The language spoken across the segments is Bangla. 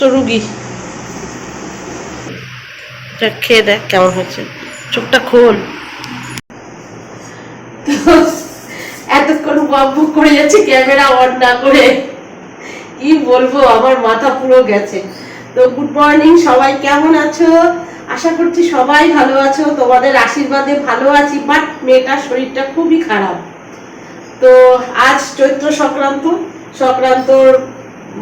তো রুগী খেয়ে দেখ কেমন হয়েছে চোখটা খোল। এতক্ষণ গপ্প করে যাচ্ছে, ক্যামেরা অন না করে। কি বলব, আমার মাথা পুরো গেছে। তো গুড মর্নিং সবাই কেমন আছো? আশা করছি সবাই ভালো আছো। তোমাদের আশীর্বাদে ভালো আছি বাট মেয়েটার শরীরটা খুবই খারাপ। তো আজ চৈত্র সংক্রান্ত, সংক্রান্তর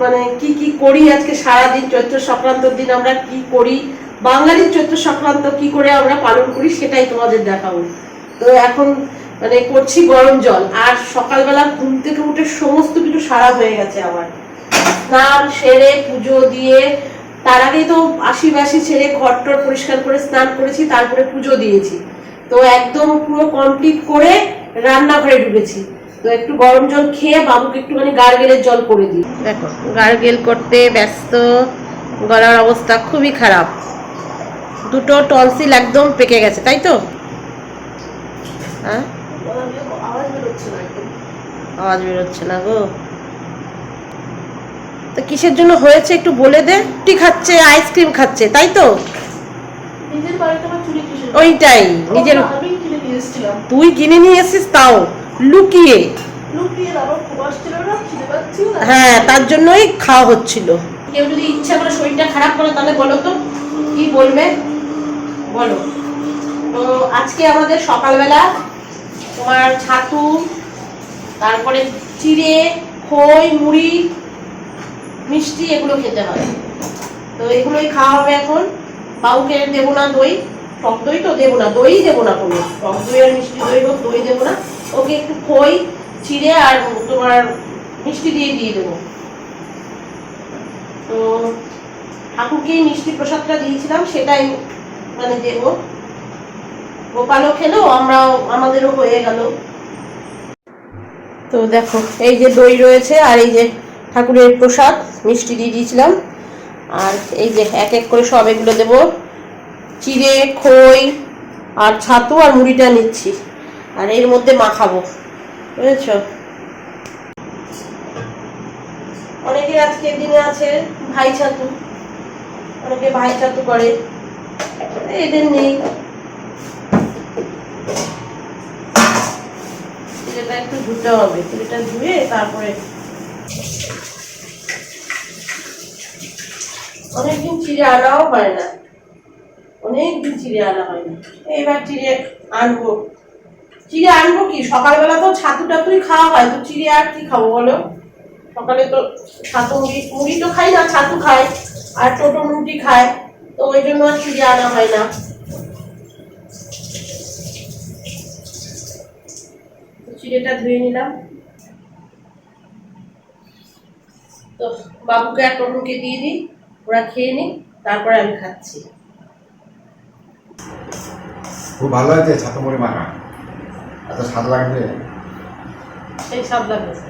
মানে কি কি করি আজকে সারাদিন চৈত্র সংক্রান্তর দিন আমরা কি করি? বাঙালির চৈত্র সংক্রান্ত কি করে আমরা পালন করি সেটাই তোমাদের দেখাবো। তো এখন মানে করছি গরম জল, আর সকালবেলা ঘুম থেকে উঠে সমস্ত কিছু সারা হয়ে গেছে আমার। স্নান, সেরে, পুজো দিয়ে, তার আগে তো আশি বাসি ছেড়ে ঘর টর পরিষ্কার করে স্নান করেছি, তারপরে পুজো দিয়েছি। তো একদম পুরো কমপ্লিট করে রান্নাঘরে ঢুকেছি। তো একটু গরম জল খেয়ে বাবুকে একটুখানি গার্গেলের জল করে দিই। দেখো গার্গেল করতে ব্যস্ত গলার অবস্থা খুবই খারাপ। দুটো টনসিল একদম পেকে গেছে তাই তো? হ্যাঁ? আওয়াজ বেরোচ্ছে না গো। তো কিসের জন্য হয়েছে একটু বলে দে? রুটি খাচ্ছে আইসক্রিম খাচ্ছে তাই তো? ওইটাই নিজের তুই কিনে নিয়ে এসেছিস তাও? লুকিয়ে। লুকিয়ে আমার খুব আসছিল না খিদে পাচ্ছিল হ্যাঁ তার জন্যই খাওয়া হচ্ছিল। কেউ যদি ইচ্ছা করে শরীরটা খারাপ করে তাহলে বলো তো কি বলবে? বলো। তো আজকে আমাদের সকালবেলা তোমার ছাতু তারপরে চিড়ে খই মুড়ি মিষ্টি এগুলো খেতে হয়। তো এগুলোই খাওয়া হবে এখন। বাবুকে দেবো না দই। টক দই তো দেবো না দই দেবো না কোনো। টক দই আর মিষ্টি দই হোক দই দেবো না। ওকে একটু খই, চিড়ে আর তোমার মিষ্টি দিয়ে দিয়ে দেবো। তো ঠাকুরকে মিষ্টি প্রসাদটা দিয়েছিলাম, সেটাই মানে দেবো। গোপালও খেলো, আমরাও, আমাদেরও হয়ে গেল। তো দেখো, এই যে দই রয়েছে আর এই যে ঠাকুরের প্রসাদ, মিষ্টি দিয়ে দিয়েছিলাম। আর এই যে এক এক করে সব এগুলো দেবো। চিড়ে খই আর ছাতু আর মুড়িটা নিচ্ছি। আর এর মধ্যে মাখাবো। বুঝেছ? অনেকে আজকের দিনে আছে ভাই ছাতু। অনেকে ভাই ছাতু করে। এদের নেই। একটু ধুতে হবে। চিড়েটা ধুয়ে তারপরে অনেকদিন চিড়ে আনাও হয় না। অনেকদিন চিড়ে আনা হয় না এবার চিড়ে আনব। চিড়ে আনব কি? সকালবেলা তো ছাতু টাতুই খাওয়া হয়, তো চিড়ে আর কি খাব বলো? সকালে তো ছাতু মুড়ি মুড়ি তো খাই না, ছাতু খাই, আর টোটো রুটি খায় তো ওই জন্য আর চিড়ে আনা হয় না। চিড়েটা ধুয়ে নিলাম। তো বাবুকে আর টোটোকে দিয়ে দিই, ওরা খেয়ে নিই তারপরে আমি খাচ্ছি। খুব ভালো হয়েছে ছাতুমুড়ি মাখা এত স্বাদ লাগবে। সেই সব লাগছে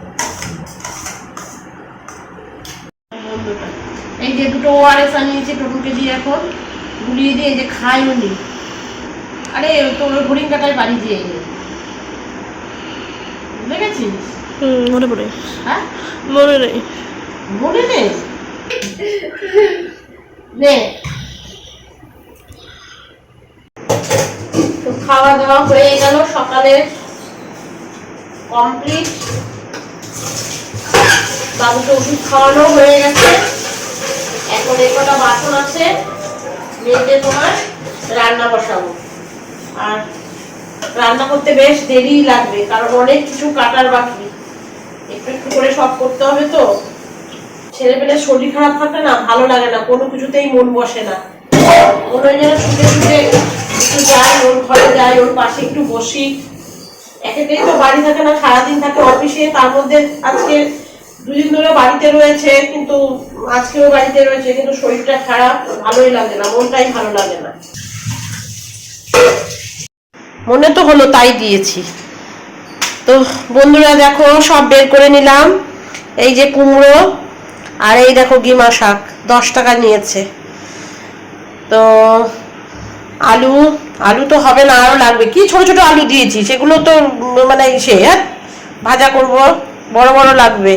বন্ধুটা এই যে দুটো ওআরএস আনিয়েছে টোটোকে দিয়ে এখন। গুলিয়ে দিয়ে এই যে খাই উনি। আরে তোর হরিণ কাটায় বাড়ি দিয়ে গেছিস? হুম মনে পড়ে। হ্যাঁ? মনে নেই। মনে নেই? নে। খাওয়া দাওয়া হয়ে গেল, সকালে কমপ্লিট বাবুকে ওষুধ খাওয়ানো হয়ে গেছে। এখন এই কটা বাসন আছে, মেয়েকে তোমার রান্না বসাবো। আর রান্না করতে বেশ দেরিই লাগবে, কারণ অনেক কিছু কাটার বাকি। একটু একটু করে সব করতে হবে তো। ছেলেপেলের শরীর খারাপ থাকলে না ভালো লাগে না, কোনো কিছুতেই মন বসে না। মনে হয় যেন শুতে শুতে একটু যাই, ওর ঘরে যাই, ওর পাশে একটু বসি। একেতেই তো বাড়ি থাকে না, সারাদিন থাকে অফিসে, তার মধ্যে আজকে দুদিন ধরে বাড়িতে রয়েছে, কিন্তু আজকেও বাড়িতে রয়েছে, কিন্তু শরীরটা খারাপ, ভালোই লাগে না, মনটাই ভালো লাগে না। মনে তো হলো তাই দিয়েছি। তো বন্ধুরা দেখো, সব বের করে নিলাম। এই যে কুমড়ো আর এই দেখো গিমা শাক, দশ টাকা নিয়েছে। তো আলু আলু তো হবে না আরও লাগবে। কি ছোট ছোট আলু দিয়েছি, সেগুলো তো মানে সে হ্যাঁ? ভাজা করব, বড় বড় লাগবে।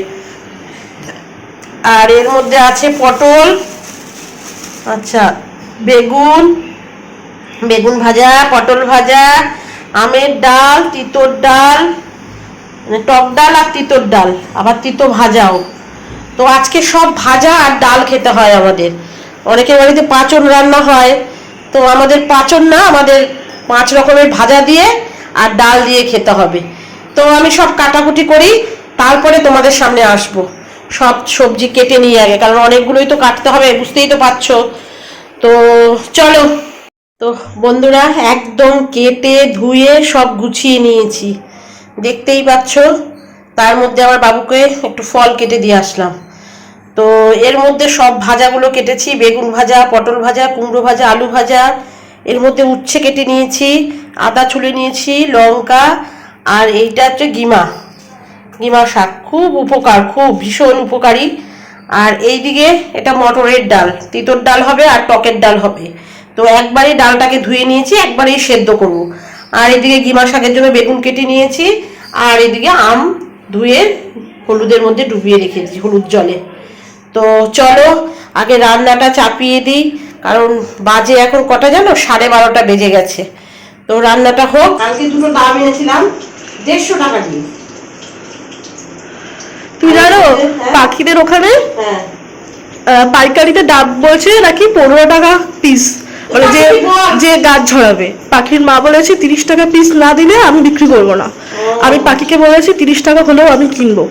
আর এর মধ্যে আছে পটল আচ্ছা বেগুন বেগুন ভাজা, পটল ভাজা, আমের ডাল, তিতোর ডাল মানে টক ডাল আর তিতোর ডাল, আবার তিতো ভাজাও। তো আজকে সব ভাজা আর ডাল খেতে হয় আমাদের। অনেকের বাড়িতে পাঁচন রান্না হয়। তো আমাদের পাঁচন না, আমাদের পাঁচ রকমের ভাজা দিয়ে আর ডাল দিয়ে খেতে হবে। তো আমি সব কাটাকুটি করি, তারপরে তোমাদের সামনে আসব। সব সবজি কেটে নিয়ে আগে, কারণ অনেকগুলোই তো কাটতে হবে, বুঝতেই তো পারছ। তো চলো, তো বন্ধুরা, একদম কেটে ধুয়ে সব গুছিয়ে নিয়েছি। দেখতেই পাচ্ছ, তার মধ্যে আমার বাবুকে একটু ফল কেটে দিয়ে আসলাম। তো এর মধ্যে সব ভাজাগুলো কেটেছি, বেগুন ভাজা, পটল ভাজা, কুমড়ো ভাজা, আলু ভাজা। এর মধ্যে উচ্ছে কেটে নিয়েছি, আদা ছুলে নিয়েছি, লঙ্কা, আর এইটা হচ্ছে গিমা। গিমা শাক, খুব উপকার, খুব ভীষণ উপকারী। আর এইদিকে এটা মটরের ডাল, তিতর ডাল হবে আর টকের ডাল হবে। তো একবারই ডালটাকে ধুয়ে নিয়েছি, একবারেই সেদ্ধ করব। আর এদিকে গিমা শাকের জন্য বেগুন কেটে নিয়েছি, আর এদিকে আম ধুয়ে হলুদের মধ্যে ডুবিয়ে রেখে দিয়েছি, হলুদ জলে। তো চলো আগে রান্নাটা চাপিয়ে দিই কারণ বাজে এখন কটা জানো? সাড়ে বারোটা বেজে গেছে। তো রান্নাটা হোক। কালকে দুটো ডাব এনেছিলাম দেড়শো টাকা দিয়ে। তুই জানো হ্যাঁ। পাখিদের ওখানে হ্যাঁ। পাইকারিতে ডাব বলছে নাকি পনেরো টাকা পিস মানে যে যে গাছ ঝরাবে। পাখির মা বলেছে তিরিশ টাকা পিস না দিলে আমি বিক্রি করব না। আমি পাখিকে বলেছি তিরিশ টাকা হলেও আমি কিনবো।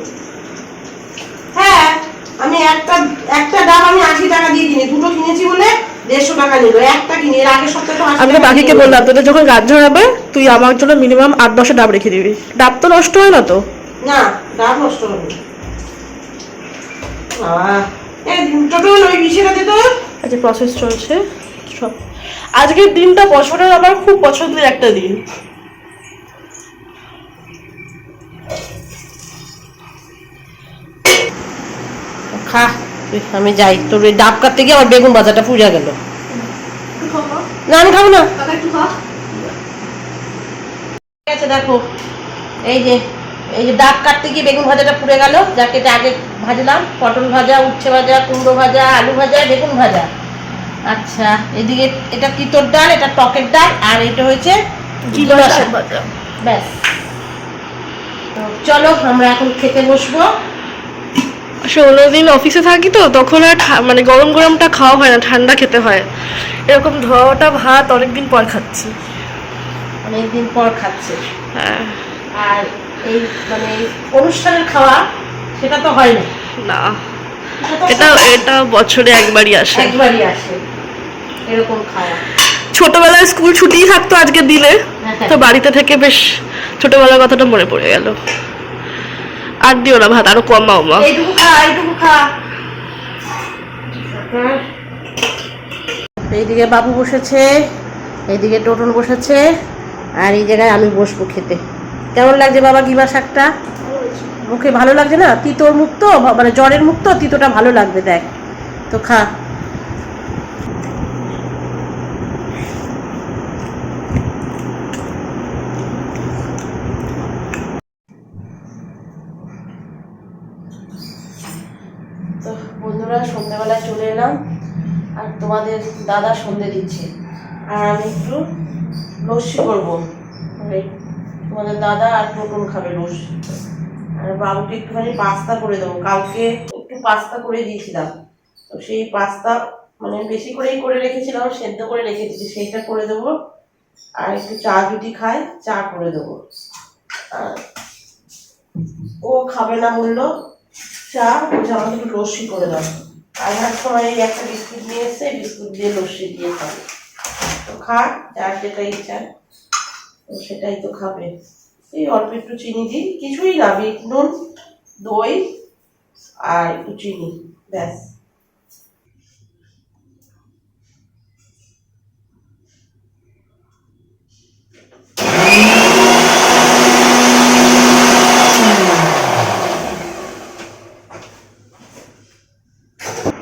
একটা একটা ডাব আমি আশি টাকা দিয়ে কিনি দুটো কিনেছি বলে দেড়শো টাকা নিল একটা কিনি এর আগের সপ্তাহে আমি তো দিয়ে বললাম তোদের যখন গাছ তুই আমার জন্য মিনিমাম আট দশটা ডাব রেখে দিবি। ডাব তো নষ্ট হয় না তো? না ডাব নষ্ট হবে। বাবা এই টোটো ওই বিষয়টা তো আচ্ছা প্রসেস চলছে সব আজকের দিনটা বছরের আমার খুব পছন্দের একটা দিন। খা। আমি যাই। তোর ওই ডাব কাটতে গিয়ে আমার বেগুন বাজারটা পূজা গেল। না। আমি খাব না আছে দেখো। এই যে এই যে ডাব কাটতে গিয়ে বেগুন ভাজাটা পুড়ে গেল। যাকে আগে ভাজলাম। পটল ভাজা উচ্ছে ভাজা কুমড়ো ভাজা আলু ভাজা বেগুন ভাজা। আচ্ছা এদিকে এটা তিতর ডাল এটা টকের ডাল আর এটা হয়েছে। ব্যাস। তো চলো আমরা এখন খেতে বসবো। আসলে দিন অফিসে থাকি তো তখন আর মানে গরম গরমটা খাওয়া হয় না ঠান্ডা খেতে হয়। এরকম ধোয়াটা ভাত অনেকদিন পর খাচ্ছি। অনেকদিন পর খাচ্ছে। হ্যাঁ। আর এই মানে অনুষ্ঠানের খাওয়া সেটা তো হয় না। না এটা এটা বছরে একবারই আসে। একবারই আসে। এরকম খাওয়া। ছোটবেলায় স্কুল ছুটিই থাকতো আজকের দিনে তো বাড়িতে থেকে বেশ ছোটবেলার কথাটা মনে পড়ে গেল। আর দিও না ভাত আরও কমাও মা। এইটুকু খা এইটুকু খা। এইদিকে বাবু বসেছে এইদিকে টোটন বসেছে আর এই জায়গায় আমি বসবো খেতে। কেমন লাগছে বাবা গিবা শাকটা? মুখে ভালো লাগছে না? তিতোর মুখ তো? মানে জ্বরের মুখ তো? তিতোটা ভালো লাগবে দেখ। তো খা তো বন্ধুরা সন্ধ্যেবেলায় চলে এলাম আর তোমাদের দাদা সন্ধে দিচ্ছে। আর আমি একটু লস্যি করব। তোমাদের দাদা আর টোটন খাবে লস্যি। আর বাবুকে একটুখানি পাস্তা করে দেবো। কালকে একটু পাস্তা করে দিয়েছিলাম। তো সেই পাস্তা মানে বেশি করেই করে রেখেছিলাম, সেদ্ধ করে রেখে দিয়েছি সেইটা করে দেবো। আর একটু চা যদি খায় চা করে দেবো। আর ও খাবে না বলল, চা আমাকে একটু লস্যি করে দাও। আর এক সময় একটা বিস্কুট নিয়ে এসে বিস্কুট দিয়ে লস্যি দিয়ে খাবে। তো খা, যার যেটা ইচ্ছা সেটাই তো খাবে। এই অল্প একটু চিনি দিই, কিছুই না, বিট, নুন, দই আর একটু চিনি, ব্যাস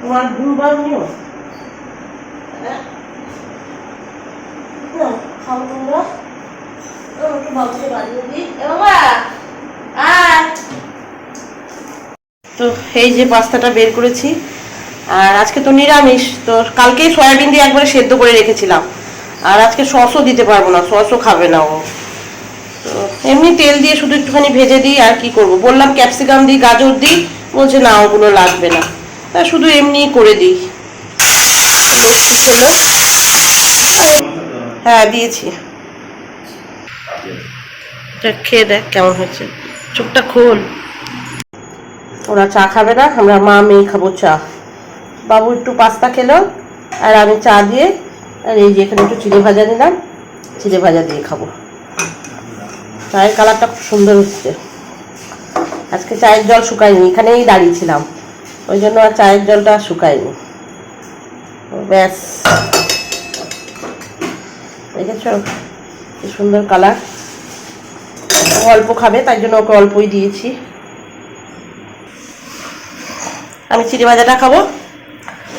তোমার ভুলবার নিও হ্যাঁ? নাও, খাও তোমরা ও, একটু বাবুকে বাজিয়ে দিই এ বাবা আয় তো এই যে পাস্তাটা বের করেছি। আর আজকে তো নিরামিষ, তো কালকেই সয়াবিন দিয়ে একবারে সেদ্ধ করে রেখেছিলাম। আর আজকে সসও দিতে পারব না, সসও খাবে না ও। তো এমনি তেল দিয়ে শুধু একটুখানি ভেজে দিই, আর কি করব? বললাম ক্যাপসিকাম দিই, গাজর দিই, বলছে না, ওগুলো লাগবে না। তা শুধু এমনি করে দিই। খেলো হ্যাঁ দিয়েছি। খেয়ে দেখ কেমন হয়েছে। চোখটা খোল। ওরা চা খাবে না, আমরা মা মেয়ে খাব চা। বাবু একটু পাস্তা খেলো, আর আমি চা দিয়ে, আর এই যে এখানে একটু চিড়ে ভাজা নিলাম, চিড়ে ভাজা দিয়ে খাব। চায়ের কালারটা খুব সুন্দর হচ্ছে। আজকে চায়ের জল শুকায়নি, এখানেই দাঁড়িয়েছিলাম। ওই জন্য আর চায়ের জলটা শুকায়নি। ব্যাস। দেখেছ? কি সুন্দর কালার। অল্প খাবে, তাই জন্য ওকে অল্পই দিয়েছি। আমি চিড়ে ভাজাটা খাব।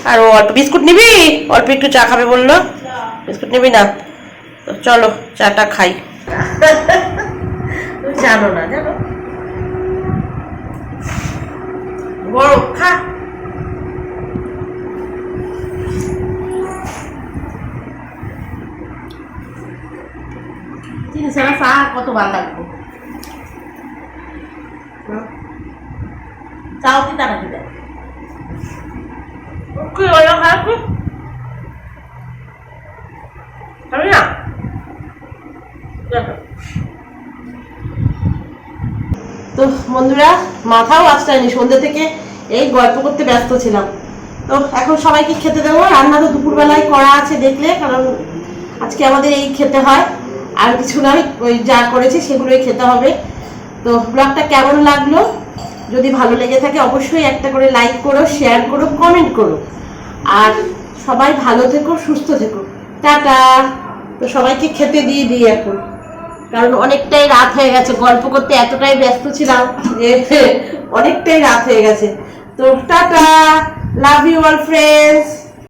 আর অল্প বিস্কুট নিবি? অল্প একটু চা খাবে বলল। বিস্কুট নিবি না? চলো, চাটা খাই। জানো না, জানো? চা কত ভালো লাগবে কি না তো বন্ধুরা, মাথাও আসটাইনি সন্ধ্যে থেকে এই গল্প করতে ব্যস্ত ছিলাম। তো এখন সবাইকে খেতে দেবো। রান্না তো দুপুরবেলায় করা আছে দেখলে, কারণ আজকে আমাদের এই খেতে হয়। আর কিছু নয় ওই যা করেছি সেগুলোই খেতে হবে। তো ব্লগটা কেমন লাগল? যদি ভালো লেগে থাকে, অবশ্যই একটা করে লাইক করো শেয়ার করো কমেন্ট করো। আর সবাই ভালো থেকো, সুস্থ থেকো। টাটা। তো সবাইকে খেতে দিয়ে দিই এখন। কারণ অনেকটাই রাত হয়ে গেছে, গল্প করতে এতটাই ব্যস্ত ছিলাম যে অনেকটাই রাত হয়ে গেছে। তো tata. Love you all friends